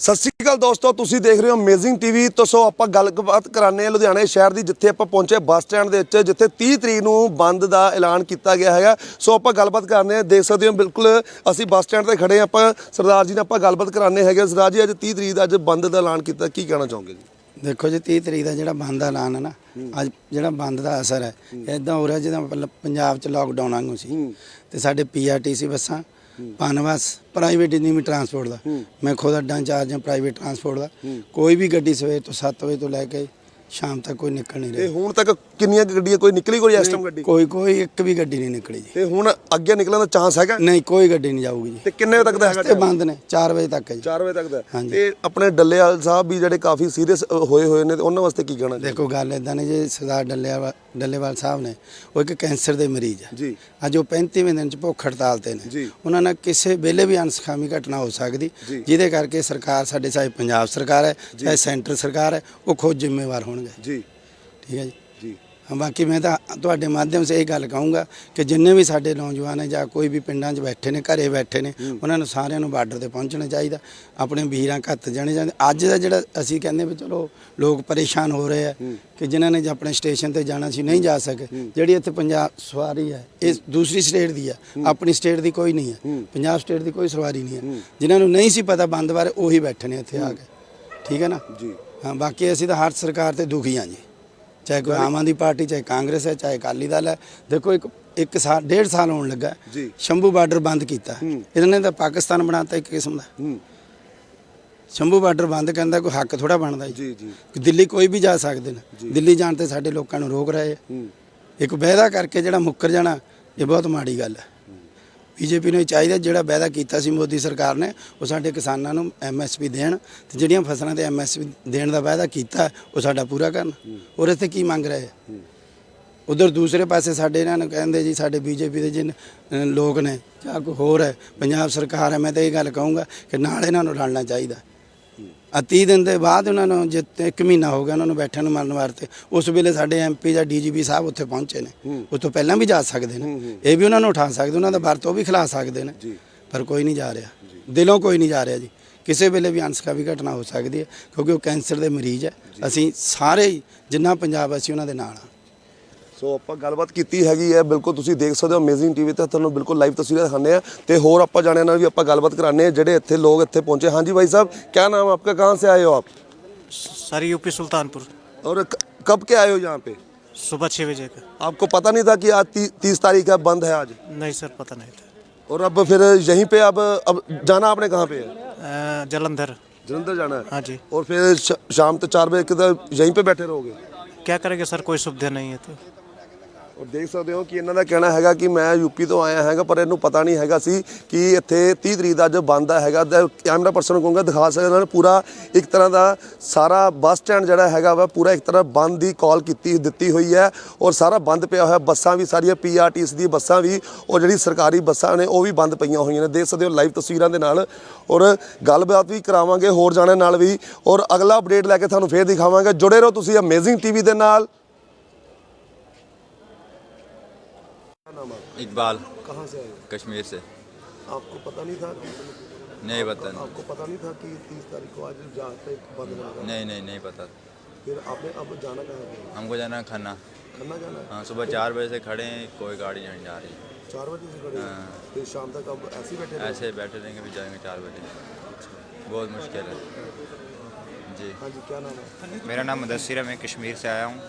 ਸਤਿ ਸ਼੍ਰੀ ਅਕਾਲ ਦੋਸਤੋ ਤੁਸੀਂ ਦੇਖ ਰਹੇ ਹੋ ਅਮੇਜ਼ਿੰਗ ਟੀਵੀ ਤੋਂ ਸੋ ਆਪਾਂ ਗੱਲਬਾਤ ਕਰਾਣੇ ਆ ਲੁਧਿਆਣੇ ਸ਼ਹਿਰ ਦੀ ਜਿੱਥੇ ਆਪਾਂ ਪਹੁੰਚੇ ਬੱਸ ਸਟੈਂਡ ਦੇ ਵਿੱਚ ਜਿੱਥੇ 30 ਤਰੀਕ ਨੂੰ ਬੰਦ ਦਾ ਐਲਾਨ ਕੀਤਾ ਗਿਆ ਹੈਗਾ। ਸੋ ਆਪਾਂ ਗੱਲਬਾਤ ਕਰਨੇ ਆ ਦੇਖ ਸਕਦੇ ਹੋ ਬਿਲਕੁਲ ਅਸੀਂ ਬੱਸ ਸਟੈਂਡ ਤੇ ਖੜੇ ਹਾਂ ਆਪਾਂ। ਸਰਦਾਰ ਜੀ ਨਾਲ ਆਪਾਂ ਗੱਲਬਾਤ ਕਰਾਣੇ ਹੈਗੇ ਸਰਦਾਰ ਜੀ ਅੱਜ 30 ਤਰੀਕ ਦਾ ਅੱਜ ਬੰਦ ਦਾ ਐਲਾਨ ਕੀਤਾ ਕੀ ਕਹਿਣਾ ਚਾਹੋਗੇ ਜੀ? ਦੇਖੋ ਜੀ 30 ਤਰੀਕ ਦਾ ਜਿਹੜਾ ਬੰਦ ਦਾ ਐਲਾਨ ਹੈ ਨਾ ਅੱਜ ਜਿਹੜਾ ਬੰਦ ਦਾ ਅਸਰ ਹੈ ਇਦਾਂ ਹੋ ਰਿਹਾ ਜਿੱਦਾਂ ਪੰਜਾਬ 'ਚ ਲਾਕਡਾਊਨ ਵਾਂਗੂ ਸੀ। ਤੇ ਸਾਡੇ ਪੀਆਰਟੀਸੀ ਬੱਸਾਂ ਪਨਬਸ ਪ੍ਰਾਈਵੇਟ ਨਹੀਂ ਟਰਾਂਸਪੋਰਟ ਦਾ। ਮੈਂ ਖੁਦ ਅੱਡਾ ਇੰਚਾਰਜ ਹਾਂ ਪ੍ਰਾਈਵੇਟ ਟਰਾਂਸਪੋਰਟ ਦਾ। ਕੋਈ ਵੀ ਗੱਡੀ ਸਵੇਰ ਤੋਂ 7 ਵਜੇ ਤੋਂ ਲੈ ਕੇ ਸ਼ਾਮ ਤੱਕ ਕੋਈ ਨਿਕਲ ਨਹੀਂ ਤੇ ਰਹੀ। ਹੁਣ ਤੱਕ ਕਿੰਨੀਆਂ ਗੱਡੀਆਂ ਕੋਈ ਨਿਕਲੀ ਕੋਈ ਇਸ ਟਾਈਮ ਗੱਡੀ? ਕੋਈ ਕੋਈ ਇੱਕ ਵੀ ਗੱਡੀ ਨਹੀਂ ਨਿਕਲੀ ਜੀ। ਤੇ ਹੁਣ ਅੱਗੇ ਨਿਕਲਣ ਦਾ ਚਾਂਸ ਹੈਗਾ? ਨਹੀਂ ਕੋਈ ਗੱਡੀ ਨਹੀਂ ਜਾਊਗੀ ਜੀ। ਤੇ ਕਿੰਨੇ ਵਜੇ ਤੱਕ ਦਾ ਹੈਗਾ ਤੇ ਬੰਦ ਨੇ 4 ਵਜੇ ਤੱਕ ਹੈ ਜੀ। 4 ਵਜੇ ਤੱਕ ਦਾ। ਹਾਂਜੀ। ਤੇ ਆਪਣੇ ਡੱਲੇਵਾਲ ਸਾਹਿਬ ਵੀ ਜਿਹੜੇ ਕਾਫੀ ਸੀਰੀਅਸ ਹੋਏ ਹੋਏ ਨੇ ਤੇ ਉਹਨਾਂ ਵਾਸਤੇ ਕੀ ਕਹਿਣਾ ਦੇਖੋ ਗੱਲ ਇਦਾਂ ਨੇ ਜੀ ਸਰਦਾਰ ਡੱਲੇਵਾਲ ਡੱਲੇਵਾਲ ਸਾਹਿਬ ਨੇ ਉਹ ਇੱਕ ਕੈਂਸਰ ਦੇ ਮਰੀਜ਼ ਹੈ ਜੀ। ਅੱਜ ਉਹ 35ਵੇਂ ਦਿਨ ਚ ਭੁੱਖ ਹੜਤਾਲ ਤੇ ਨੇ। ਜੀ। ਉਹਨਾਂ ਨਾਲ ਕਿਸੇ ਵੇਲੇ ਵੀ ਅਨਸਖਾਮੀ ਘਟਨਾ ਹੋ ਸਕਦੀ। ਜੀ। ਜਿਹਦੇ ਕਰਕੇ ਸਰਕਾਰ ਸਾਡੇ ਚਾਹੇ ਪੰਜਾਬ ਸਰਕਾਰ ਹੈ ਚਾਹੇ ਸੈਂਟਰ ਸਰਕਾਰ ਹੈ ਉਹ ਖੁਦ ਜ਼ਿੰਮੇਵਾਰ ਹੋਣਗੇ। ਜੀ। ਠੀਕ ਹੈ ਜੀ। ਬਾਕੀ ਮੈਂ ਤਾਂ ਤੁਹਾਡੇ ਮਾਧਿਅਮ ਸੇ ਇਹ ਗੱਲ ਕਹੂੰਗਾ ਕਿ ਜਿੰਨੇ ਵੀ ਸਾਡੇ ਨੌਜਵਾਨ ਹੈ ਜਾਂ ਕੋਈ ਵੀ ਪਿੰਡਾਂ 'ਚ ਬੈਠੇ ਨੇ ਘਰੇ ਬੈਠੇ ਨੇ ਉਹਨਾਂ ਨੂੰ ਸਾਰਿਆਂ ਨੂੰ ਬਾਰਡਰ ਤੇ ਪਹੁੰਚਣਾ ਚਾਹੀਦਾ। ਆਪਣੇ ਵੀਰਾਂ ਘੱਤ ਜਾਣੇ ਜਾਂਦੇ ਅੱਜ ਦਾ ਜਿਹੜਾ ਅਸੀਂ ਕਹਿੰਦੇ ਵੀ ਚਲੋ ਲੋਕ ਪਰੇਸ਼ਾਨ ਹੋ ਰਹੇ ਆ ਕਿ ਜਿਨ੍ਹਾਂ ਨੇ ਆਪਣੇ ਸਟੇਸ਼ਨ ਤੇ ਜਾਣਾ ਸੀ ਨਹੀਂ ਜਾ ਸਕੇ। ਜਿਹੜੀ ਇੱਥੇ ਪੰਜਾਬ ਸਵਾਰੀ ਹੈ ਇਹ ਦੂਸਰੀ ਸਟੇਟ ਦੀ ਹੈ ਆਪਣੀ ਸਟੇਟ ਦੀ ਕੋਈ ਨਹੀਂ ਹੈ। ਪੰਜਾਬ ਸਟੇਟ ਦੀ ਕੋਈ ਸਵਾਰੀ ਨਹੀਂ ਹੈ। ਜਿਨ੍ਹਾਂ ਨੂੰ ਨਹੀਂ ਸੀ ਪਤਾ ਬੰਦ ਬਾਰੇ ਉਹੀ ਬੈਠੇ ਨੇ ਇੱਥੇ ਆ ਕੇ। ਠੀਕ ਹੈ ਨਾ? ਜੀ। ਹਾਂ ਬਾਕੀ ਅਸੀਂ ਤਾਂ ਹਰ ਸਰਕਾਰ ਤੇ ਦੁਖੀ ਹਾਂ ਜੀ। ਚਾਹੇ ਕੋਈ ਆਮ ਆਦਮੀ ਪਾਰਟੀ ਚਾਹੇ ਕਾਂਗਰਸ ਹੈ ਚਾਹੇ ਅਕਾਲੀ ਦਲ ਹੈ। ਦੇਖੋ ਇੱਕ ਇੱਕ ਸਾਲ ਡੇਢ ਸਾਲ ਹੋਣ ਲੱਗਾ। ਜੀ। ਸ਼ੰਭੂ ਬਾਰਡਰ ਬੰਦ ਕੀਤਾ। ਇਹਨਾਂ ਨੇ ਤਾਂ ਪਾਕਿਸਤਾਨ ਬਣਾਤਾ ਇੱਕ ਕਿਸਮ ਦਾ। ਹੂੰ। ਸ਼ੰਭੂ ਬਾਰਡਰ ਬੰਦ ਕਰਨ ਦਾ ਕੋਈ ਹੱਕ ਥੋੜਾ ਬਣਦਾ ਜੀ। ਜੀ ਜੀ। ਦਿੱਲੀ ਕੋਈ ਵੀ ਜਾ ਸਕਦੇ ਨੇ। ਦਿੱਲੀ ਜਾਣ ਤੇ ਸਾਡੇ ਲੋਕਾਂ ਨੂੰ ਰੋਕ ਰਹੇ ਆ। ਹੂੰ। ਇੱਕ ਵਾਅਦਾ ਕਰਕੇ ਜਿਹੜਾ ਮੁੱਕਰ ਜਾਣਾ ਇਹ ਬਹੁਤ ਮਾੜੀ ਗੱਲ ਹੈ। ਬੀਜੇਪੀ ਨੂੰ ਇਹ ਚਾਹੀਦਾ ਜਿਹੜਾ ਵਾਅਦਾ ਕੀਤਾ ਸੀ ਮੋਦੀ ਸਰਕਾਰ ਨੇ, ਉਹ ਸਾਡੇ ਕਿਸਾਨਾਂ ਨੂੰ ਐਮਐਸਪੀ ਦੇਣ ਤੇ ਜਿਹੜੀਆਂ ਫਸਲਾਂ ਤੇ ਐਮਐਸਪੀ ਦੇਣ ਦਾ ਵਾਅਦਾ ਕੀਤਾ, ਉਹ ਸਾਡਾ ਪੂਰਾ ਕਰਨ। ਔਰ ਇੱਥੇ ਕੀ ਮੰਗ ਰਹੇ? ਆ ਉਧਰ ਦੂਸਰੇ ਪਾਸੇ ਸਾਡੇ ਇਹਨਾਂ ਨੂੰ ਕਹਿੰਦੇ ਜੀ, ਸਾਡੇ ਬੀਜੇਪੀ ਦੇ ਜਿਨ ਲੋਕ ਨੇ, ਜਾਂ ਕੋਈ ਹੋਰ ਹੈ, ਪੰਜਾਬ ਸਰਕਾਰ ਹੈ, ਮੈਂ ਤਾਂ ਇਹ ਗੱਲ ਕਹੂੰਗਾ ਕਿ ਨਾਲ ਇਹਨਾਂ ਨੂੰ ਰਲਣਾ ਚਾਹੀਦਾ। ਆ 30 ਦਿਨ ਦੇ ਬਾਅਦ ਉਹਨਾਂ ਨੂੰ ਜਿੱਤ ਇੱਕ ਮਹੀਨਾ ਹੋ ਗਿਆ ਉਹਨਾਂ ਨੂੰ ਬੈਠਣ ਨੂੰ ਮਰਨ ਵਾਸਤੇ ਉਸ ਵੇਲੇ ਸਾਡੇ ਐਮਪੀ ਜਾਂ ਡੀਜੀਪੀ ਸਾਹਿਬ ਉੱਥੇ ਪਹੁੰਚੇ ਨੇ। ਉਸ ਤੋਂ ਪਹਿਲਾਂ ਵੀ ਜਾ ਸਕਦੇ ਨੇ। ਇਹ ਵੀ ਉਹਨਾਂ ਨੂੰ ਉਠਾ ਸਕਦੇ ਉਹਨਾਂ ਦਾ ਵਰਤ ਉਹ ਵੀ ਖਿਲਾ ਸਕਦੇ ਨੇ। ਪਰ ਕੋਈ ਨਹੀਂ ਜਾ ਰਿਹਾ। ਦਿਲੋਂ ਕੋਈ ਨਹੀਂ ਜਾ ਰਿਹਾ ਜੀ। ਕਿਸੇ ਵੇਲੇ ਵੀ ਅਨਸਕਾ ਵੀ ਘਟਨਾ ਹੋ ਸਕਦੀ ਹੈ ਕਿਉਂਕਿ ਉਹ ਕੈਂਸਰ ਦੇ ਮਰੀਜ਼ ਹੈ। ਅਸੀਂ ਸਾਰੇ ਜਿੰਨਾ ਪੰਜਾਬ ਅਸੀਂ ਉਹਨਾਂ ਦੇ ਨਾਲ ਹਾਂ। ਸੋ ਆਪਾਂ ਗੱਲਬਾਤ ਕੀਤੀ ਹੈਗੀ ਹੈ ਬਿਲਕੁਲ ਤੁਸੀਂ ਦੇਖ ਸਕਦੇ ਹੋ ਅਮੇਜ਼ਿੰਗ ਟੀਵੀ ਤੇ ਤੁਹਾਨੂੰ ਬਿਲਕੁਲ ਲਾਈਵ ਤਸਵੀਰਾਂ ਦਿਖਾਉਂਦੇ ਆ ਤੇ ਹੋਰ ਆਪਾਂ ਜਾਣਿਆਂ ਨਾਲ ਵੀ ਆਪਾਂ ਗੱਲਬਾਤ ਕਰਾਣੇ ਆ ਜਿਹੜੇ ਇੱਥੇ ਲੋਕ ਇੱਥੇ ਪਹੁੰਚੇ ਹਾਂਜੀ ਭਾਈ ਸਾਹਿਬ क्या नाम है आपका कहाँ से आए हो आप सर यूपी सुल्तानपुर और क- कब के आए हो यहाँ पे सुबह छः बजे का आपको पता नहीं था कि आज ती, तीस तारीख है बंद है आज नहीं सर पता नहीं था और अब फिर यहीं पे अब अब जाना आपने कहाँ पे है अ, जलंधर जलंधर जाना है हाँ जी और फिर श- शाम तक चार बजे तक यहीं पे बैठे रहोगे क्या करेंगे सर कोई सुविधा नहीं है तो ਔਰ ਦੇਖ ਸਕਦੇ ਹੋ ਕਿ ਇਹਨਾਂ ਦਾ ਕਹਿਣਾ ਹੈਗਾ ਕਿ ਮੈਂ ਯੂਪੀ ਤੋਂ ਆਇਆ ਹੈਗਾ, ਪਰ ਇਹਨੂੰ ਪਤਾ ਨਹੀਂ ਹੈਗਾ ਸੀ ਕਿ ਇੱਥੇ 30 ਤਰੀਕ ਦਾ ਜੋ ਬੰਦ ਆ ਹੈਗਾ। ਤੇ ਕੈਮਰਾ ਪਰਸਨ ਨੂੰ ਕਹੂੰਗਾ, ਦਿਖਾ ਸਕਦੇ ਨਾਲ ਪੂਰਾ ਇੱਕ ਤਰ੍ਹਾਂ ਦਾ ਸਾਰਾ ਬੱਸ ਸਟੈਂਡ ਜਿਹੜਾ ਹੈਗਾ ਵਾ, ਪੂਰਾ ਇੱਕ ਤਰ੍ਹਾਂ ਬੰਦ ਦੀ ਕਾਲ ਕੀਤੀ, ਦਿੱਤੀ ਹੋਈ ਹੈ ਔਰ ਸਾਰਾ ਬੰਦ ਪਿਆ ਹੋਇਆ। ਬੱਸਾਂ ਵੀ ਸਾਰੀਆਂ ਪੀਆਰਟੀਸ ਦੀ ਬੱਸਾਂ ਵੀ ਔਰ ਜਿਹੜੀ ਸਰਕਾਰੀ ਬੱਸਾਂ ਨੇ, ਉਹ ਵੀ ਬੰਦ ਪਈਆਂ ਹੋਈਆਂ ਨੇ। ਦੇਖ ਸਕਦੇ ਹੋ ਲਾਈਵ ਤਸਵੀਰਾਂ ਦੇ ਨਾਲ ਔਰ ਗੱਲਬਾਤ ਵੀ ਕਰਾਵਾਂਗੇ ਹੋਰ ਜਾਣਿਆਂ ਨਾਲ ਵੀ। ਔਰ ਅਗਲਾ ਅਪਡੇਟ ਲੈ ਕੇ ਤੁਹਾਨੂੰ ਫੇਰ ਦਿਖਾਵਾਂਗੇ। ਜੁੜੇ ਰਹੋ ਤੁਸੀਂ ਅਮੇਜ਼ਿੰਗ ਟੀਵੀ ਦੇ ਨਾਲ। नाम इकबाल। कहाँ से आए कश्मीर से। आपको पता नहीं था नहीं पता नहीं। आपको पता नहीं था कि तीस तारीख को आज जाते नहीं नहीं नहीं पता। फिर आपने अब जाना कहाँ हमको जाना है खन्ना। खन्ना जाना हाँ? सुबह चार बजे से खड़े हैं कोई गाड़ी नहीं जा रही। चार बजे से खड़े हैं? हाँ। फिर शाम तक अब ऐसे बैठे ऐसे बैठे रहेंगे फिर जाएँगे चार बजे। अच्छा। बहुत मुश्किल है। जी हाँ जी क्या नाम है मेरा नाम मुदस्सिर है मैं कश्मीर से आया हूँ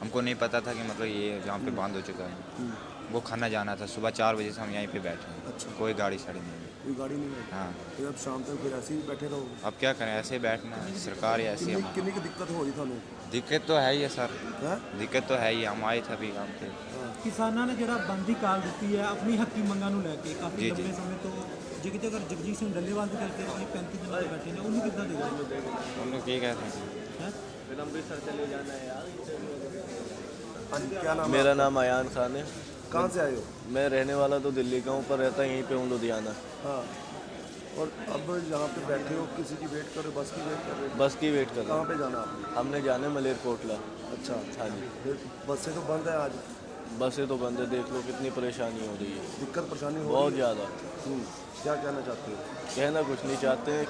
हमको नहीं पता था कि मतलब ये यहाँ पे बंद हो चुका है वो खाना जाना था सुबह चार बजे से हम यहीं पे बैठे हैं कोई गाड़ी साड़ी नहीं है कोई गाड़ी नहीं है हाँ फिर अब शाम तक फिर ऐसे ही बैठे रहोगे अब क्या करें ऐसे ही बैठना है सरकार ही ऐसी कितनी हम कितनी की दिक्कत हो रही थानू दिक्कत तो है ही है सर है दिक्कत तो है ही हम आए थे अभी काम पे ਕਿਸਾਨਾਂ ਨੇ ਜਿਹੜਾ ਬੰਦ ਦੀ ਕਾਲ ਦਿੱਤੀ ਹੈ ਆਪਣੀ ਹੱਕੀ ਮੰਗਾਂ ਨੂੰ ਲੈ ਕੇ ਕਾਫੀ ਜੀ, ਜੀ। ਲੰਬੇ ਸਮੇਂ ਤੋਂ ਜਿਗਤ ਅਗਰ ਜਗਜੀਤ ਸਿੰਘ ਡੱਲੇਵਾਲ ਦੀ ਕਰਕੇ ਆਪਣੀ 35 ਦਿਨਾਂ ਤੋਂ ਬੈਠੇ ਨੇ ਉਹਨੂੰ ਕਿੱਦਾਂ ਦੇਖਦੇ हम लोग ये कहते हैं ਹੈ हाँ जी क्या नाम है मेरा नाम अयान खान है कहाँ से आए हो मैं रहने वाला तो दिल्ली का हूँ पर रहता यहीं पे हूँ लुधियाना हाँ और अब यहाँ पे बैठे हो किसी की वेट कर रहे हो बस की वेट कर रहे हो बस की वेट कर रहा कहाँ पे जाना आपने हूँ हमने जाना है मलेरकोटला अच्छा हाँ जी फिर बसें तो बंद है आज बसें तो बंद है देख लो कितनी परेशानी हो रही है। दिक्कत परेशानी हो बहुत ज़्यादा। क्या कहना चाहते हो? कहना कुछ नहीं चाहते।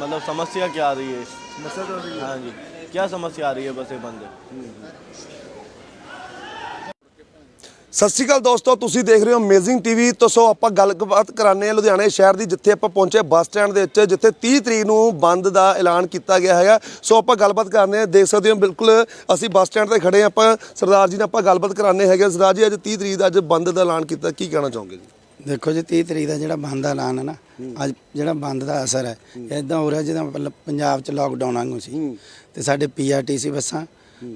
मतलब समस्या क्या आ रही है? समस्या चल रही हाँ। जी। क्या समस्या आ रही है बसें बंद है? ਸਤਿ ਸ਼੍ਰੀ ਅਕਾਲ ਦੋਸਤੋ ਤੁਸੀਂ ਦੇਖ ਰਹੇ ਹੋ ਅਮੇਜ਼ਿੰਗ ਟੀਵੀ ਤੋਂ ਸੋ ਆਪਾਂ ਗੱਲਬਾਤ ਕਰਾਣੇ ਆ ਲੁਧਿਆਣੇ ਸ਼ਹਿਰ ਦੀ ਜਿੱਥੇ ਆਪਾਂ ਪਹੁੰਚੇ ਬੱਸ ਸਟੈਂਡ ਦੇ ਵਿੱਚ ਜਿੱਥੇ 30 ਤਰੀਕ ਨੂੰ ਬੰਦ ਦਾ ਐਲਾਨ ਕੀਤਾ ਗਿਆ ਹੈਗਾ। ਸੋ ਆਪਾਂ ਗੱਲਬਾਤ ਕਰਨੇ ਆ ਦੇਖ ਸਕਦੇ ਹੋ ਬਿਲਕੁਲ ਅਸੀਂ ਬੱਸ ਸਟੈਂਡ ਤੇ ਖੜੇ ਹਾਂ ਆਪਾਂ। ਸਰਦਾਰ ਜੀ ਨਾਲ ਆਪਾਂ ਗੱਲਬਾਤ ਕਰਾਣੇ ਹੈਗੇ ਸਰਦਾਰ ਜੀ ਅੱਜ 30 ਤਰੀਕ ਦਾ ਅੱਜ ਬੰਦ ਦਾ ਐਲਾਨ ਕੀਤਾ ਕੀ ਕਹਿਣਾ ਚਾਹੋਗੇ ਜੀ? ਦੇਖੋ ਜੀ 30 ਤਰੀਕ ਦਾ ਜਿਹੜਾ ਬੰਦ ਦਾ ਐਲਾਨ ਹੈ ਨਾ ਅੱਜ ਜਿਹੜਾ ਬੰਦ ਦਾ ਅਸਰ ਹੈ ਇਦਾਂ ਹੋ ਰਿਹਾ ਜਿੱਦਾਂ ਪਹਿਲਾਂ ਪੰਜਾਬ 'ਚ ਲਾਕਡਾਊਨ ਵਾਂਗੂ ਸੀ। ਤੇ ਸਾਡੇ ਪੀਆਰਟੀਸੀ ਬੱਸਾਂ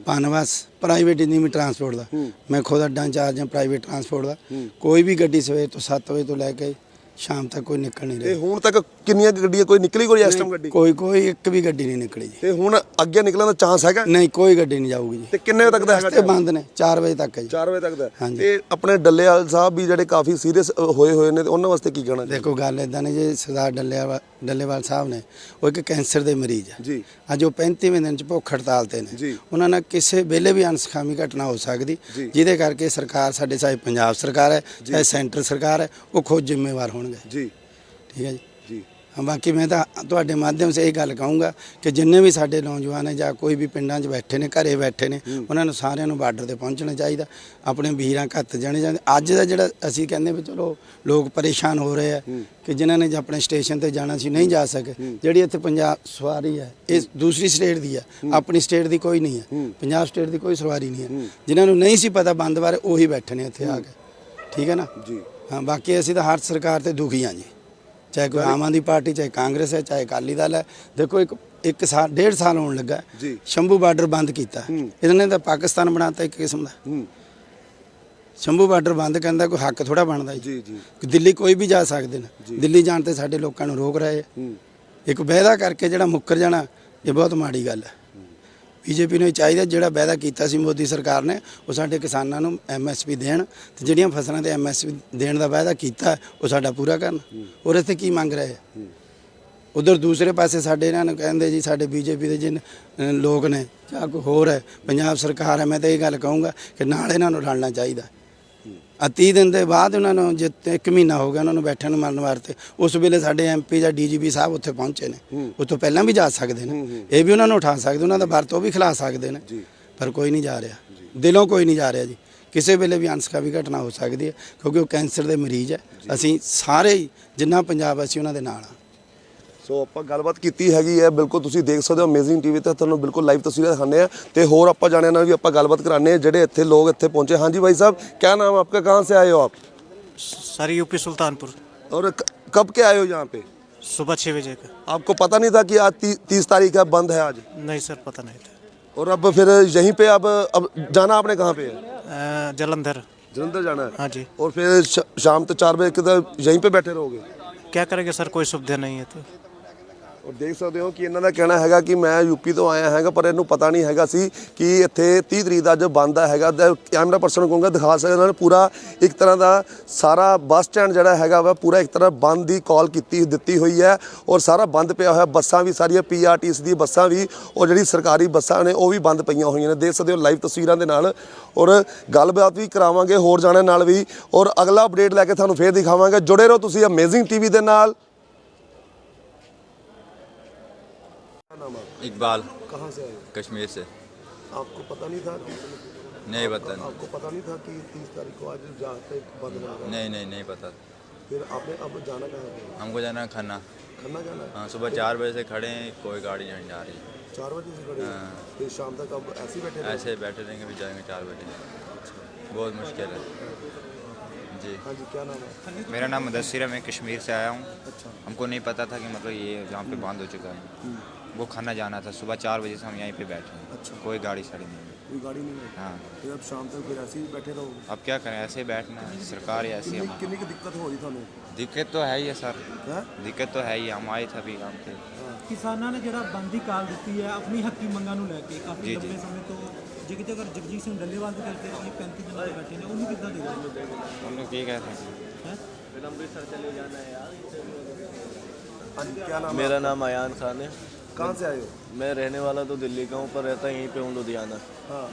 ਪਨਬਸ ਪ੍ਰਾਈਵੇਟ ਨਿਯਮਿਤ ਟਰਾਂਸਪੋਰਟ ਦਾ। ਮੈਂ ਖੁਦ ਅੱਡਾ ਇੰਚਾਰਜ ਹਾਂ ਪ੍ਰਾਈਵੇਟ ਟਰਾਂਸਪੋਰਟ ਦਾ। ਕੋਈ ਵੀ ਗੱਡੀ ਸਵੇਰ ਤੋਂ 7 ਵਜੇ ਤੋਂ ਲੈ ਕੇ ਸ਼ਾਮ ਤੱਕ ਕੋਈ ਨਿਕਲ ਨਹੀਂ ਤੇ ਰਹੀ। ਹੁਣ ਤੱਕ ਕਿੰਨੀਆਂ ਕੁ ਗੱਡੀਆਂ ਕੋਈ ਨਿਕਲੀ ਕੋਈ ਇਸ ਟਾਈਮ ਗੱਡੀ? ਕੋਈ ਕੋਈ ਇੱਕ ਵੀ ਗੱਡੀ ਨਹੀਂ ਨਿਕਲੀ ਜੀ। ਤੇ ਹੁਣ ਅੱਗੇ ਨਿਕਲਣ ਦਾ ਚਾਂਸ ਹੈਗਾ? ਨਹੀਂ ਕੋਈ ਗੱਡੀ ਨਹੀਂ ਜਾਊਗੀ ਜੀ। ਤੇ ਕਿੰਨੇ ਵਜੇ ਤੱਕ ਦਾ ਹੈਗਾ ਰਸਤੇ ਬੰਦ ਨੇ 4 ਵਜੇ ਤੱਕ ਹੈ ਜੀ। 4 ਵਜੇ ਤੱਕ ਦਾ। ਹਾਂਜੀ। ਤੇ ਆਪਣੇ ਡੱਲੇਵਾਲ ਸਾਹਿਬ ਵੀ ਜਿਹੜੇ ਕਾਫੀ ਸੀਰੀਅਸ ਹੋਏ ਹੋਏ ਨੇ ਤੇ ਉਹਨਾਂ ਵਾਸਤੇ ਕੀ ਕਹਿਣਾ ਦੇਖੋ ਗੱਲ ਇਦਾਂ ਨੇ ਜੀ ਸਰਦਾਰ ਡੱਲੇਵਾਲ ਡੱਲੇਵਾਲ ਸਾਹਿਬ ਨੇ ਉਹ ਇੱਕ ਕੈਂਸਰ ਦੇ ਮਰੀਜ਼ ਹੈ ਜੀ। ਅੱਜ ਉਹ 35ਵੇਂ ਦਿਨ ਚ ਭੁੱਖ ਹੜਤਾਲ ਤੇ ਨੇ। ਜੀ। ਉਹਨਾਂ ਨਾਲ ਕਿਸੇ ਵੇਲੇ ਵੀ ਅਨਸਖਾਮੀ ਘਟਨਾ ਹੋ ਸਕਦੀ। ਜੀ। ਜਿਹਦੇ ਕਰਕੇ ਸਰਕਾਰ ਸਾਡੇ ਚਾਹੇ ਪੰਜਾਬ ਸਰਕਾਰ ਹੈ ਚਾਹੇ ਸੈਂਟਰ ਸਰਕਾਰ ਹੈ ਉਹ ਖੁਦ ਜ਼ਿੰਮੇਵਾਰ ਹੋਣਗੇ। ਜੀ। ਠੀਕ ਹੈ ਜੀ। ਬਾਕੀ ਮੈਂ ਤਾਂ ਤੁਹਾਡੇ ਮਾਧਿਅਮ ਸੇ ਇਹ ਗੱਲ ਕਹੂੰਗਾ ਕਿ ਜਿੰਨੇ ਵੀ ਸਾਡੇ ਨੌਜਵਾਨ ਹੈ ਜਾਂ ਕੋਈ ਵੀ ਪਿੰਡਾਂ 'ਚ ਬੈਠੇ ਨੇ ਘਰੇ ਬੈਠੇ ਨੇ ਉਹਨਾਂ ਨੂੰ ਸਾਰਿਆਂ ਨੂੰ ਬਾਰਡਰ ਤੇ ਪਹੁੰਚਣਾ ਚਾਹੀਦਾ। ਆਪਣੇ ਵੀਰਾਂ ਘੱਤ ਜਾਣੇ ਜਾਂਦੇ ਅੱਜ ਦਾ ਜਿਹੜਾ ਅਸੀਂ ਕਹਿੰਦੇ ਵੀ ਚਲੋ ਲੋਕ ਪਰੇਸ਼ਾਨ ਹੋ ਰਹੇ ਆ ਕਿ ਜਿਨ੍ਹਾਂ ਨੇ ਆਪਣੇ ਸਟੇਸ਼ਨ ਤੇ ਜਾਣਾ ਸੀ ਨਹੀਂ ਜਾ ਸਕੇ। ਜਿਹੜੀ ਇੱਥੇ ਪੰਜਾਬ ਸਵਾਰੀ ਹੈ ਇਹ ਦੂਸਰੀ ਸਟੇਟ ਦੀ ਹੈ। ਆਪਣੀ ਸਟੇਟ ਦੀ ਕੋਈ ਨਹੀਂ ਹੈ। ਪੰਜਾਬ ਸਟੇਟ ਦੀ ਕੋਈ ਸਵਾਰੀ ਨਹੀਂ ਹੈ। ਜਿਨ੍ਹਾਂ ਨੂੰ ਨਹੀਂ ਸੀ ਪਤਾ ਬੰਦ ਬਾਰੇ ਉਹੀ ਬੈਠੇ ਨੇ ਇੱਥੇ ਆ ਕੇ। ਠੀਕ ਹੈ ਨਾ? ਜੀ। ਹਾਂ ਬਾਕੀ ਅਸੀਂ ਤਾਂ ਹਰ ਸਰਕਾਰ ਤੇ ਦੁਖੀ ਹਾਂ ਜੀ। ਚਾਹੇ ਕੋਈ ਆਮ ਆਦਮੀ ਪਾਰਟੀ ਚਾਹੇ ਕਾਂਗਰਸ ਹੈ ਚਾਹੇ ਅਕਾਲੀ ਦਲ ਹੈ। ਦੇਖੋ ਇੱਕ ਇੱਕ ਸਾਲ ਡੇਢ ਸਾਲ ਹੋਣ ਲੱਗਾ ਹੈ। ਜੀ। ਸ਼ੰਭੂ ਬਾਰਡਰ ਬੰਦ ਕੀਤਾ ਇਹਨਾਂ ਨੇ ਤਾਂ ਪਾਕਿਸਤਾਨ ਬਣਾਤਾ ਇੱਕ ਕਿਸਮ ਦਾ। ਹੂੰ। ਸ਼ੰਭੂ ਬਾਰਡਰ ਬੰਦ ਕਰਨ ਦਾ ਕੋਈ ਹੱਕ ਥੋੜਾ ਬਣਦਾ ਜੀ। ਜੀ ਦਿੱਲੀ ਕੋਈ ਵੀ ਜਾ ਸਕਦੇ ਨੇ। ਦਿੱਲੀ ਜਾਣ ਤੇ ਸਾਡੇ ਲੋਕਾਂ ਨੂੰ ਰੋਕ ਰਹੇ। ਹੂੰ। ਇੱਕ ਵਾਅਦਾ ਕਰਕੇ ਜਿਹੜਾ ਮੁੱਕਰ ਜਾਣਾ ਇਹ ਬਹੁਤ ਮਾੜੀ ਗੱਲ ਹੈ। ਬੀਜੇਪੀ ਨੂੰ ਇਹ ਚਾਹੀਦਾ ਜਿਹੜਾ ਵਾਅਦਾ ਕੀਤਾ ਸੀ ਮੋਦੀ ਸਰਕਾਰ ਨੇ, ਉਹ ਸਾਡੇ ਕਿਸਾਨਾਂ ਨੂੰ ਐਮਐਸਪੀ ਦੇਣ ਤੇ ਜਿਹੜੀਆਂ ਫਸਲਾਂ ਤੇ ਐਮਐਸਪੀ ਦੇਣ ਦਾ ਵਾਅਦਾ ਕੀਤਾ, ਉਹ ਸਾਡਾ ਪੂਰਾ ਕਰਨ। ਔਰ ਇੱਥੇ ਕੀ ਮੰਗ ਰਹੇ? ਆ ਉਧਰ ਦੂਸਰੇ ਪਾਸੇ ਸਾਡੇ ਇਹਨਾਂ ਨੂੰ ਕਹਿੰਦੇ ਜੀ, ਸਾਡੇ ਬੀਜੇਪੀ ਦੇ ਜਿਨ ਲੋਕ ਨੇ, ਜਾਂ ਕੋਈ ਹੋਰ ਹੈ, ਪੰਜਾਬ ਸਰਕਾਰ ਹੈ, ਮੈਂ ਤਾਂ ਇਹ ਗੱਲ ਕਹੂੰਗਾ ਕਿ ਨਾਲ ਇਹਨਾਂ ਨੂੰ ਰਲਣਾ ਚਾਹੀਦਾ। ਆ 30 ਦਿਨ ਦੇ ਬਾਅਦ ਉਹਨਾਂ ਨੂੰ ਜਿੱਤ ਇੱਕ ਮਹੀਨਾ ਹੋ ਗਿਆ ਉਹਨਾਂ ਨੂੰ ਬੈਠਣ ਨੂੰ ਮਰਨ ਵਾਸਤੇ ਉਸ ਵੇਲੇ ਸਾਡੇ ਐਮਪੀ ਜਾਂ ਡੀਜੀਪੀ ਸਾਹਿਬ ਉੱਥੇ ਪਹੁੰਚੇ ਨੇ। ਉਸ ਤੋਂ ਪਹਿਲਾਂ ਵੀ ਜਾ ਸਕਦੇ ਨੇ। ਇਹ ਵੀ ਉਹਨਾਂ ਨੂੰ ਉਠਾ ਸਕਦੇ ਉਹਨਾਂ ਦਾ ਵਰਤ ਉਹ ਵੀ ਖਿਲਾ ਸਕਦੇ ਨੇ। ਪਰ ਕੋਈ ਨਹੀਂ ਜਾ ਰਿਹਾ। ਦਿਲੋਂ ਕੋਈ ਨਹੀਂ ਜਾ ਰਿਹਾ ਜੀ। ਕਿਸੇ ਵੇਲੇ ਵੀ ਅਨਸਕਾ ਵੀ ਘਟਨਾ ਹੋ ਸਕਦੀ ਹੈ ਕਿਉਂਕਿ ਉਹ ਕੈਂਸਰ ਦੇ ਮਰੀਜ਼ ਹੈ। ਅਸੀਂ ਸਾਰੇ ਜਿੰਨਾ ਪੰਜਾਬ ਅਸੀਂ ਉਹਨਾਂ ਦੇ ਨਾਲ ਹਾਂ। ਸੋ ਆਪਾਂ ਗੱਲਬਾਤ ਕੀਤੀ ਹੈਗੀ ਹੈ ਬਿਲਕੁਲ ਤੁਸੀਂ ਦੇਖ ਸਕਦੇ ਹੋ ਅਮੇਜ਼ਿੰਗ ਟੀਵੀ ਤੇ ਤੁਹਾਨੂੰ ਬਿਲਕੁਲ ਲਾਈਵ ਤਸਵੀਰਾਂ ਦਿਖਾਉਂਦੇ ਆ ਤੇ ਹੋਰ ਆਪਾਂ ਜਾਣਿਆਂ ਨਾਲ ਵੀ ਆਪਾਂ ਗੱਲਬਾਤ ਕਰਾਣੇ ਆ ਜਿਹੜੇ ਇੱਥੇ ਲੋਕ ਇੱਥੇ ਪਹੁੰਚੇ ਹਾਂਜੀ ਭਾਈ ਸਾਹਿਬ क्या नाम है आपका कहाँ से आए हो आप सर यूपी सुल्तानपुर और क- कब के आए हो यहाँ पे सुबह छः बजे का आपको पता नहीं था कि आज ती, तीस तारीख है बंद है आज नहीं सर पता नहीं था और अब फिर यहीं पे अब अब जाना आपने कहाँ पे है अ, जलंधर जलंधर जाना है हाँ जी और फिर श- शाम तक चार बजे तक यहीं पे बैठे रहोगे क्या करेंगे सर कोई सुविधा नहीं है तो ਔਰ ਦੇਖ ਸਕਦੇ ਹੋ ਕਿ ਇਹਨਾਂ ਦਾ ਕਹਿਣਾ ਹੈਗਾ ਕਿ ਮੈਂ ਯੂਪੀ ਤੋਂ ਆਇਆ ਹੈਗਾ, ਪਰ ਇਹਨੂੰ ਪਤਾ ਨਹੀਂ ਹੈਗਾ ਸੀ ਕਿ ਇੱਥੇ 30 ਤਰੀਕ ਦਾ ਅੱਜ ਬੰਦ ਦਾ ਹੈਗਾ ਕੈਮਰਾ ਪਰਸਨ ਕਹੂੰਗਾ, ਦਿਖਾ ਸਕਦੇ ਇਹਨਾਂ ਨੇ ਪੂਰਾ ਇੱਕ ਤਰ੍ਹਾਂ ਦਾ ਸਾਰਾ ਬੱਸ ਸਟੈਂਡ ਜਿਹੜਾ ਹੈਗਾ ਵਾ, ਪੂਰਾ ਇੱਕ ਤਰ੍ਹਾਂ ਬੰਦ ਦੀ ਕਾਲ ਕੀਤੀ, ਦਿੱਤੀ ਹੋਈ ਹੈ ਔਰ ਸਾਰਾ ਬੰਦ ਪਿਆ ਹੋਇਆ, ਬੱਸਾਂ ਵੀ ਸਾਰੀਆਂ ਪੀਆਰਟੀਸੀ ਦੀ ਬੱਸਾਂ ਵੀ ਔਰ ਜਿਹੜੀ ਸਰਕਾਰੀ ਬੱਸਾਂ ਨੇ, ਉਹ ਵੀ ਬੰਦ ਪਈਆਂ ਹੋਈਆਂ ਨੇ। ਦੇਖ ਸਕਦੇ ਹੋ ਲਾਈਵ ਤਸਵੀਰਾਂ ਦੇ ਨਾਲ ਔਰ ਗੱਲਬਾਤ ਵੀ ਕਰਾਵਾਂਗੇ ਹੋਰ ਜਾਣਿਆਂ ਨਾਲ ਵੀ ਔਰ ਅਗਲਾ ਅਪਡੇਟ ਲੈ ਕੇ ਤੁਹਾਨੂੰ ਫੇਰ ਦਿਖਾਵਾਂਗੇ। ਜੁੜੇ ਰਹੋ ਤੁਸੀਂ ਅਮੇਜ਼ਿੰਗ ਟੀਵੀ ਦੇ ਨਾਲ। नाम आपका? इकबाल। कहाँ से आए कश्मीर से। आपको पता नहीं था? कि नहीं पता नहीं। आपको पता नहीं था कि तीस तारीख को आज जाते बंद नहीं नहीं नहीं पता। फिर आपने अब जाना कहाँ पे हमको जाना खन्ना। खन्ना जाना हाँ? सुबह चार बजे से खड़े हैं कोई गाड़ी नहीं जा रही। चार बजे से खड़े हैं? हाँ। फिर शाम तक अब ऐसे बैठे ऐसे बैठे रहेंगे फिर जाएँगे चार बजे। बहुत मुश्किल है। जी हाँ जी क्या नाम है मेरा नाम मुदस्सिर है मैं कश्मीर से आया हूँ हमको नहीं पता था कि मतलब ये यहाँ पे बंद हो चुका है वो खाना जाना था सुबह चार बजे से हम यहीं पे बैठे हैं कोई गाड़ी साड़ी नहीं है कोई गाड़ी नहीं है हाँ फिर अब शाम तक फिर ऐसे ही बैठे रहोगे अब क्या करें ऐसे ही बैठना है सरकार ही ऐसी है कितनी कितनी की दिक्कत हो रही थानू दिक्कत तो है ही है सर है दिक्कत तो है ही हम आए थे अभी काम पे ਕਿਸਾਨਾਂ ਨੇ ਜਿਹੜਾ ਬੰਦ ਦੀ ਕਾਲ ਦਿੱਤੀ ਹੈ ਆਪਣੀ ਹੱਕੀ ਮੰਗਾਂ ਨੂੰ ਲੈ ਕੇ ਕਾਫੀ ਜੀ, ਜੀ। ਲੰਬੇ ਸਮੇਂ ਤੋਂ ਜੇ ਕਿਤੇ ਅਗਰ ਜਗਜੀਤ ਸਿੰਘ ਡੱਲੇਵਾਲ ਦੀ ਗੱਲ ਕਰੀਏ ਜੀ 35 ਦਿਨਾਂ ਤੋਂ ਬੈਠੇ ਨੇ ਉਹਨੂੰ ਕਿੱਦਾਂ ਦੇਖਦੇ ਹੋ हम लोग ये कहते हैं ਹੈ हाँ जी क्या नाम है मेरा नाम अयान खान है कहाँ से आए हो मैं रहने वाला तो दिल्ली का हूँ पर रहता यहीं पे हूँ लुधियाना हाँ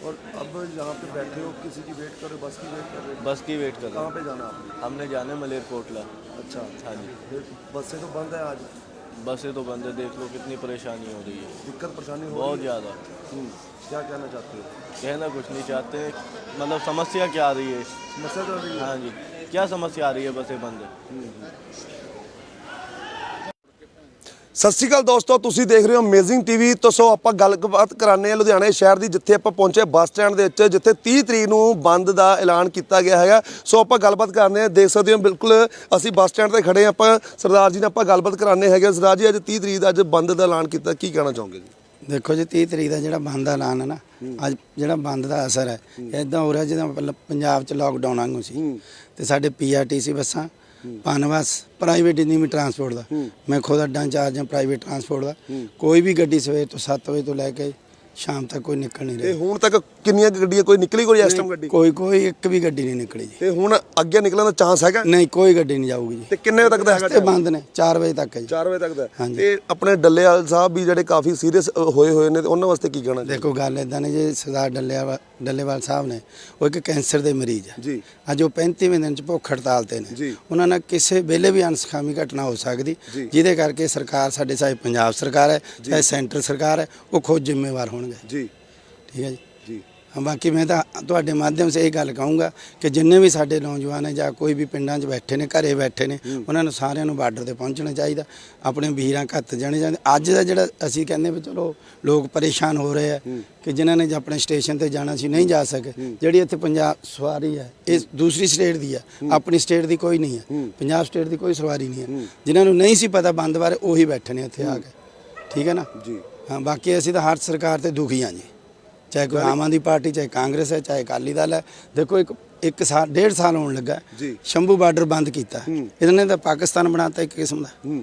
और अब यहाँ पे बैठे हो किसी की वेट कर रहे हो बस की वेट कर रहे हो बस की वेट कर रहे कहाँ हैं पे जाना आपने हमने जाने मलेरकोटला अच्छा हाँ जी फिर बसें तो बंद है आज बसें तो बंद है देख लो कितनी परेशानी हो रही है। दिक्कत परेशानी हो बहुत ज़्यादा। हम्म, क्या कहना चाहते हो? कहना कुछ नहीं चाहते। मतलब समस्या क्या आ रही है? समस्या तो हाँ। जी। क्या समस्या आ रही है बसें बंद? है ਸਤਿ ਸ਼੍ਰੀ ਅਕਾਲ ਦੋਸਤੋ ਤੁਸੀਂ ਦੇਖ ਰਹੇ ਹੋ ਅਮੇਜ਼ਿੰਗ ਟੀਵੀ ਤੋਂ ਸੋ ਆਪਾਂ ਗੱਲਬਾਤ ਕਰਾਣੇ ਆ ਲੁਧਿਆਣਾ ਸ਼ਹਿਰ ਦੀ ਜਿੱਥੇ ਆਪਾਂ ਪਹੁੰਚੇ ਬੱਸ ਸਟੈਂਡ ਦੇ ਵਿੱਚ ਜਿੱਥੇ 30 ਤਰੀਕ ਨੂੰ ਬੰਦ ਦਾ ਐਲਾਨ ਕੀਤਾ ਗਿਆ ਹੈਗਾ। ਸੋ ਆਪਾਂ ਗੱਲਬਾਤ ਕਰਨੇ ਆ ਦੇਖ ਸਕਦੇ ਹੋ ਬਿਲਕੁਲ ਅਸੀਂ ਬੱਸ ਸਟੈਂਡ ਤੇ ਖੜੇ ਆਪਾਂ। ਸਰਦਾਰ ਜੀ ਨਾਲ ਆਪਾਂ ਗੱਲਬਾਤ ਕਰਾਣੇ ਹੈਗੇ ਸਰਦਾਰ ਜੀ ਅੱਜ 30 ਤਰੀਕ ਦਾ ਅੱਜ ਬੰਦ ਦਾ ਐਲਾਨ ਕੀਤਾ ਕੀ ਕਹਿਣਾ ਚਾਹੋਗੇ ਜੀ? ਦੇਖੋ ਜੀ 30 ਤਰੀਕ ਦਾ ਜਿਹੜਾ ਬੰਦ ਦਾ ਐਲਾਨ ਹੈ ਨਾ ਅੱਜ ਜਿਹੜਾ ਬੰਦ ਦਾ ਅਸਰ ਹੈ ਇਦਾਂ ਹੋ ਰਿਹਾ ਜਿੱਦਾਂ ਪਹਿਲਾਂ ਪੰਜਾਬ 'ਚ ਲਾਕਡਾਊਨ ਵਾਂਗੂ ਸੀ। ਤੇ ਸਾਡੇ ਪੀਆਰਟੀਸੀ ਬੱਸਾਂ ਪਨਬਸ ਪ੍ਰਾਈਵੇਟ ਜਿੰਨੀ ਟਰਾਂਸਪੋਰਟ ਦਾ। ਮੈਂ ਖੁਦ ਅੱਡਾ ਇੰਚਾਰਜ ਹਾਂ ਪ੍ਰਾਈਵੇਟ ਟਰਾਂਸਪੋਰਟ ਦਾ। ਕੋਈ ਵੀ ਗੱਡੀ ਸਵੇਰ ਤੋਂ 7 ਵਜੇ ਤੋਂ ਲੈ ਕੇ ਸ਼ਾਮ ਤੱਕ ਕੋਈ ਨਿਕਲ ਨਹੀਂ ਤੇ ਰਹੀ। ਹੁਣ ਤੱਕ ਕਿੰਨੀਆਂ ਕੁ ਗੱਡੀਆਂ ਕੋਈ ਨਿਕਲੀ ਕੋਈ ਇਸ ਟਾਈਮ ਗੱਡੀ? ਕੋਈ ਕੋਈ ਇੱਕ ਵੀ ਗੱਡੀ ਨਹੀਂ ਨਿਕਲੀ ਜੀ। ਤੇ ਹੁਣ ਅੱਗੇ ਨਿਕਲਣ ਦਾ ਚਾਂਸ ਹੈਗਾ? ਨਹੀਂ ਕੋਈ ਗੱਡੀ ਨਹੀਂ ਜਾਊਗੀ ਜੀ। ਤੇ ਕਿੰਨੇ ਵਜੇ ਤੱਕ ਦਾ ਹੈਗਾ ਬੰਦ ਨੇ 4 ਵਜੇ ਤੱਕ ਹੈ ਜੀ। 4 ਵਜੇ ਤੱਕ ਦਾ ਹਾਂਜੀ। ਤੇ ਆਪਣੇ ਡੱਲੇਵਾਲ ਸਾਹਿਬ ਵੀ ਜਿਹੜੇ ਕਾਫੀ ਸੀਰੀਅਸ ਹੋਏ ਹੋਏ ਨੇ ਤੇ ਉਹਨਾਂ ਵਾਸਤੇ ਕੀ ਕਹਿਣਾ? ਦੇਖੋ ਗੱਲ ਇਦਾਂ ਨੇ ਜੀ ਸਰਦਾਰ ਡੱਲੇਵਾਲ ਡੱਲੇਵਾਲ ਸਾਹਿਬ ਨੇ ਉਹ ਇੱਕ ਕੈਂਸਰ ਦੇ ਮਰੀਜ਼ ਹੈ ਜੀ। ਅੱਜ ਉਹ 35ਵੇਂ ਦਿਨ ਚ ਭੁੱਖ ਹੜਤਾਲ ਤੇ ਨੇ। ਜੀ। ਉਹਨਾਂ ਨਾਲ ਕਿਸੇ ਵੇਲੇ ਵੀ ਅਨਸਖਾਮੀ ਘਟਨਾ ਹੋ ਸਕਦੀ। ਜੀ। ਜਿਹਦੇ ਕਰਕੇ ਸਰਕਾਰ ਸਾਡੇ ਚਾਹੇ ਪੰਜਾਬ ਸਰਕਾਰ ਹੈ ਚਾਹੇ ਸੈਂਟਰ ਸਰਕਾਰ ਹੈ ਉਹ ਖੁਦ ਜ਼ਿੰਮੇਵਾਰ ਹੋਣਗੇ। ਜੀ। ਠੀਕ ਹੈ ਜੀ। ਬਾਕੀ ਮੈਂ ਤਾਂ ਤੁਹਾਡੇ ਮਾਧਿਅਮ ਸੇ ਇਹ ਗੱਲ ਕਹੂੰਗਾ ਕਿ ਜਿੰਨੇ ਵੀ ਸਾਡੇ ਨੌਜਵਾਨ ਹੈ ਜਾਂ ਕੋਈ ਵੀ ਪਿੰਡਾਂ 'ਚ ਬੈਠੇ ਨੇ ਘਰੇ ਬੈਠੇ ਨੇ ਉਹਨਾਂ ਨੂੰ ਸਾਰਿਆਂ ਨੂੰ ਬਾਰਡਰ ਤੇ ਪਹੁੰਚਣਾ ਚਾਹੀਦਾ। ਆਪਣੇ ਵੀਰਾਂ ਘੱਤ ਜਾਣੇ ਜਾਂਦੇ ਅੱਜ ਦਾ ਜਿਹੜਾ ਅਸੀਂ ਕਹਿੰਦੇ ਵੀ ਚਲੋ ਲੋਕ ਪਰੇਸ਼ਾਨ ਹੋ ਰਹੇ ਆ ਕਿ ਜਿਨ੍ਹਾਂ ਨੇ ਆਪਣੇ ਸਟੇਸ਼ਨ ਤੇ ਜਾਣਾ ਸੀ ਨਹੀਂ ਜਾ ਸਕੇ। ਜਿਹੜੀ ਇੱਥੇ ਪੰਜਾਬ ਸਵਾਰੀ ਹੈ ਇਹ ਦੂਸਰੀ ਸਟੇਟ ਦੀ ਹੈ ਆਪਣੀ ਸਟੇਟ ਦੀ ਕੋਈ ਨਹੀਂ ਹੈ। ਪੰਜਾਬ ਸਟੇਟ ਦੀ ਕੋਈ ਸਵਾਰੀ ਨਹੀਂ ਹੈ। ਜਿਨ੍ਹਾਂ ਨੂੰ ਨਹੀਂ ਸੀ ਪਤਾ ਬੰਦ ਬਾਰੇ ਉਹੀ ਬੈਠੇ ਨੇ ਇੱਥੇ ਆ ਕੇ। ਠੀਕ ਹੈ ਨਾ? ਜੀ। ਹਾਂ ਬਾਕੀ ਅਸੀਂ ਤਾਂ ਹਰ ਸਰਕਾਰ ਤੇ ਦੁਖੀ ਹਾਂ ਜੀ। ਚਾਹੇ ਕੋਈ ਆਮ ਆਦਮੀ ਪਾਰਟੀ ਚਾਹੇ ਕਾਂਗਰਸ ਹੈ ਚਾਹੇ ਅਕਾਲੀ ਦਲ ਹੈ। ਦੇਖੋ ਇੱਕ ਇੱਕ ਸਾਲ ਡੇਢ ਸਾਲ ਹੋਣ ਲੱਗਾ। ਜੀ। ਸ਼ੰਭੂ ਬਾਰਡਰ ਬੰਦ ਕੀਤਾ। ਇਹਨਾਂ ਨੇ ਤਾਂ ਪਾਕਿਸਤਾਨ ਬਣਾਤਾ ਇੱਕ ਕਿਸਮ ਦਾ।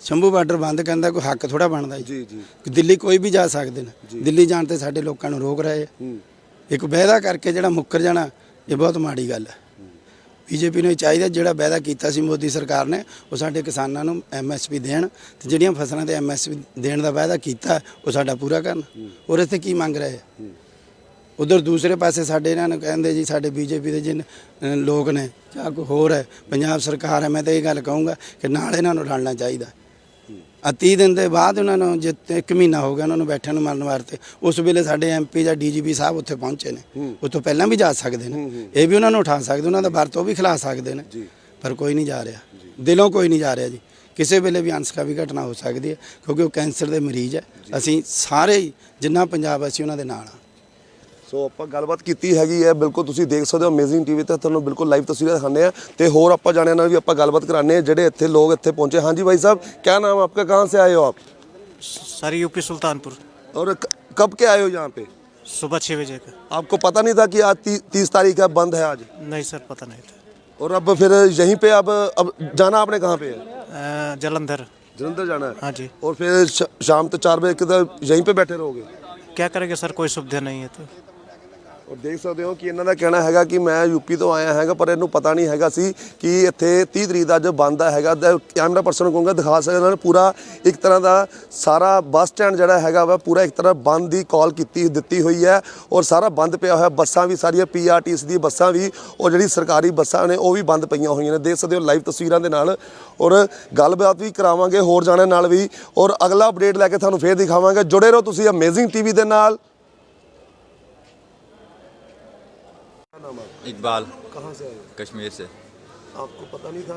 ਸ਼ੰਭੂ ਬਾਰਡਰ ਬੰਦ ਕਰਨ ਦਾ ਕੋਈ ਹੱਕ ਥੋੜਾ ਬਣਦਾ ਜੀ। ਜੀ ਦਿੱਲੀ ਕੋਈ ਵੀ ਜਾ ਸਕਦੇ ਨੇ। ਦਿੱਲੀ ਜਾਣ ਤੇ ਸਾਡੇ ਲੋਕਾਂ ਨੂੰ ਰੋਕ ਰਹੇ। ਇੱਕ ਵਾਅਦਾ ਕਰਕੇ ਜਿਹੜਾ ਮੁੱਕਰ ਜਾਣਾ ਇਹ ਬਹੁਤ ਮਾੜੀ ਗੱਲ ਹੈ। ਬੀਜੇਪੀ ਨੂੰ ਇਹ ਚਾਹੀਦਾ, ਜਿਹੜਾ ਵਾਅਦਾ ਕੀਤਾ ਸੀ ਮੋਦੀ ਸਰਕਾਰ ਨੇ, ਉਹ ਸਾਡੇ ਕਿਸਾਨਾਂ ਨੂੰ ਐਮਐਸਪੀ ਦੇਣ ਤੇ ਜਿਹੜੀਆਂ ਫਸਲਾਂ ਤੇ ਐਮਐਸਪੀ ਦੇਣ ਦਾ ਵਾਅਦਾ ਕੀਤਾ, ਉਹ ਸਾਡਾ ਪੂਰਾ ਕਰਨ। ਔਰ ਇੱਥੇ ਕੀ ਮੰਗ ਰਹੇ? ਆ ਉਧਰ ਦੂਸਰੇ ਪਾਸੇ ਸਾਡੇ ਇਹਨਾਂ ਨੂੰ ਕਹਿੰਦੇ ਜੀ, ਸਾਡੇ ਬੀਜੇਪੀ ਦੇ ਜਿਨ ਲੋਕ ਨੇ, ਜਾਂ ਕੋਈ ਹੋਰ ਹੈ, ਪੰਜਾਬ ਸਰਕਾਰ ਹੈ, ਮੈਂ ਤਾਂ ਇਹ ਗੱਲ ਕਹੂੰਗਾ ਕਿ ਨਾਲ ਇਹਨਾਂ ਨੂੰ ਰਲਣਾ ਚਾਹੀਦਾ। ਆ 30 ਦਿਨ ਦੇ ਬਾਅਦ ਉਹਨਾਂ ਨੂੰ ਜੇ ਇੱਕ ਮਹੀਨਾ ਹੋ ਗਿਆ ਉਹਨਾਂ ਨੂੰ ਬੈਠਿਆਂ ਨੂੰ ਮਰਨ ਵਾਸਤੇ ਉਸ ਵੇਲੇ ਸਾਡੇ ਐਮਪੀ ਜਾਂ ਡੀਜੀਪੀ ਸਾਹਿਬ ਉੱਥੇ ਪਹੁੰਚੇ ਨੇ। ਉਹ ਤੋਂ ਪਹਿਲਾਂ ਵੀ ਜਾ ਸਕਦੇ ਨੇ। ਇਹ ਵੀ ਉਹਨਾਂ ਨੂੰ ਉਠਾ ਸਕਦੇ ਉਹਨਾਂ ਦਾ ਵਰਤ ਉਹ ਵੀ ਖਿਲਾ ਸਕਦੇ ਨੇ। ਪਰ ਕੋਈ ਨਹੀਂ ਜਾ ਰਿਹਾ। ਦਿਲੋਂ ਕੋਈ ਨਹੀਂ ਜਾ ਰਿਹਾ ਜੀ। ਕਿਸੇ ਵੇਲੇ ਵੀ ਅੰਸਕਾ ਵੀ ਘਟਨਾ ਹੋ ਸਕਦੀ ਹੈ ਕਿਉਂਕਿ ਉਹ ਕੈਂਸਰ ਦੇ ਮਰੀਜ਼ ਹੈ। ਅਸੀਂ ਸਾਰੇ ਜਿੰਨਾ ਪੰਜਾਬ ਅਸੀਂ ਉਹਨਾਂ ਦੇ ਨਾਲ ਆ ਸੋ ਆਪਾਂ ਗੱਲਬਾਤ ਕੀਤੀ ਹੈਗੀ ਹੈ ਬਿਲਕੁਲ ਤੁਸੀਂ ਦੇਖ ਸਕਦੇ ਹੋ ਅਮੇਜ਼ਿੰਗ ਟੀਵੀ ਤੇ ਤੁਹਾਨੂੰ ਬਿਲਕੁਲ ਲਾਈਵ ਤਸਵੀਰਾਂ ਦਿਖਾਉਂਦੇ ਆ ਤੇ ਹੋਰ ਆਪਾਂ ਜਾਣਿਆਂ ਨਾਲ ਵੀ ਆਪਾਂ ਗੱਲਬਾਤ ਕਰਾਣੇ ਆ ਜਿਹੜੇ ਇੱਥੇ ਲੋਕ ਇੱਥੇ ਪਹੁੰਚੇ ਹਾਂਜੀ ਭਾਈ ਸਾਹਿਬ क्या नाम है आपका कहाँ से आए हो आप सर यूपी सुल्तानपुर और क- कब के आए हो यहाँ पे सुबह छः बजे का आपको पता नहीं था कि आज ती, तीस तारीख है बंद है आज नहीं सर पता नहीं था और अब फिर यहीं पे अब अब जाना आपने कहाँ पे है अ, जलंधर जलंधर जाना है हाँ जी और फिर श- शाम तक चार बजे तक यहीं पे बैठे रहोगे क्या करेंगे सर कोई सुविधा नहीं है तो ਔਰ ਦੇਖ ਸਕਦੇ ਹੋ ਕਿ ਇਹਨਾਂ ਦਾ ਕਹਿਣਾ ਹੈਗਾ ਕਿ ਮੈਂ ਯੂਪੀ ਤੋਂ ਆਇਆ ਹੈਗਾ, ਪਰ ਇਹਨੂੰ ਪਤਾ ਨਹੀਂ ਹੈਗਾ ਸੀ ਕਿ ਇੱਥੇ 30 ਤਰੀਕ ਦਾ ਜੋ ਬੰਦ ਦਾ ਹੈਗਾ। ਕੈਮਰਾ ਪਰਸਨ ਕਹੂੰਗਾ, ਦਿਖਾ ਸਕਦੇ ਉਹਨਾਂ ਨੇ ਪੂਰਾ ਇੱਕ ਤਰ੍ਹਾਂ ਦਾ ਸਾਰਾ ਬੱਸ ਸਟੈਂਡ ਜਿਹੜਾ ਹੈਗਾ ਵਾ, ਪੂਰਾ ਇੱਕ ਤਰ੍ਹਾਂ ਬੰਦ ਦੀ ਕਾਲ ਕੀਤੀ, ਦਿੱਤੀ ਹੋਈ ਹੈ ਔਰ ਸਾਰਾ ਬੰਦ ਪਿਆ ਹੋਇਆ। ਬੱਸਾਂ ਵੀ ਸਾਰੀਆਂ ਪੀਆਰਟੀਸ ਦੀ ਬੱਸਾਂ ਵੀ, ਔਰ ਜਿਹੜੀ ਸਰਕਾਰੀ ਬੱਸਾਂ ਨੇ, ਉਹ ਵੀ ਬੰਦ ਪਈਆਂ ਹੋਈਆਂ ਨੇ। ਦੇਖ ਸਕਦੇ ਹੋ ਲਾਈਵ ਤਸਵੀਰਾਂ ਦੇ ਨਾਲ। ਔਰ ਗੱਲਬਾਤ ਵੀ ਕਰਾਵਾਂਗੇ ਹੋਰ ਜਾਣਿਆਂ ਨਾਲ ਵੀ। ਔਰ ਅਗਲਾ ਅਪਡੇਟ ਲੈ ਕੇ ਤੁਹਾਨੂੰ ਫੇਰ ਦਿਖਾਵਾਂਗੇ। ਜੁੜੇ ਰਹੋ ਤੁਸੀਂ ਅਮੇਜ਼ਿੰਗ ਟੀਵੀ ਦੇ ਨਾਲ। नाम है इकबाल। कहाँ से आए कश्मीर से। आपको पता नहीं था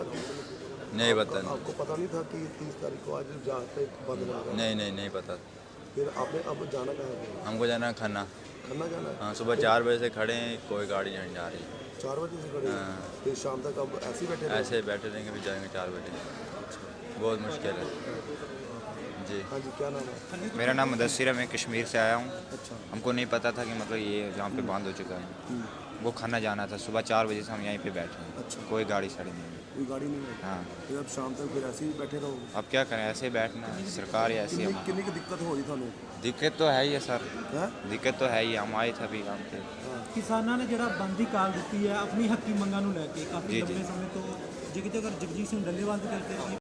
नहीं पता नहीं। आपको पता नहीं था कि तीस तारीख को आज जाते नहीं नहीं नहीं पता। फिर आपने अब जाना कहाँ हमको जाना है खन्ना। खन्ना जाना हाँ? सुबह चार बजे से खड़े हैं कोई गाड़ी नहीं जा रही चार बजे से खड़े हैं? हाँ। फिर शाम तक अब ऐसे बैठे ऐसे बैठे रहेंगे फिर जाएँगे चार बजे। बहुत मुश्किल है। जी। हाँ जी क्या नाम है? मेरा नाम मुदसर है मैं कश्मीर से आया हूँ। अच्छा। हमको नहीं पता था कि मतलब ये यहाँ पे बाँध हो चुका है। हम्म। वो खन्ना जाना था सुबह चार बजे से हम यहीं पे बैठे हैं कोई गाड़ी सड़ी नहीं है कोई गाड़ी नहीं है हाँ फिर अब शाम तक फिर ऐसे ही बैठे रहो अब क्या करें ऐसे ही बैठना है सरकार ही ऐसी कितनी हम कितनी की दिक्कत हो रही थानू दिक्कत तो है ही है सर है दिक्कत तो है ही हम आए थे अभी काम पे ਕਿਸਾਨਾਂ ਨੇ ਜਿਹੜਾ ਬੰਦ ਦੀ ਕਾਲ ਦਿੱਤੀ ਹੈ ਆਪਣੀ ਹੱਕੀ ਮੰਗਾਂ ਨੂੰ ਲੈ ਕੇ ਕਾਫੀ ਜੀ, ਜੀ। ਲੰਬੇ ਸਮੇਂ ਤੋਂ ਜੇ ਕਿਤੇ ਅਗਰ ਜਗਜੀਤ ਸਿੰਘ ਡੱਲੇਵਾਲ ਦੀ ਗੱਲ ਕਰੀਏ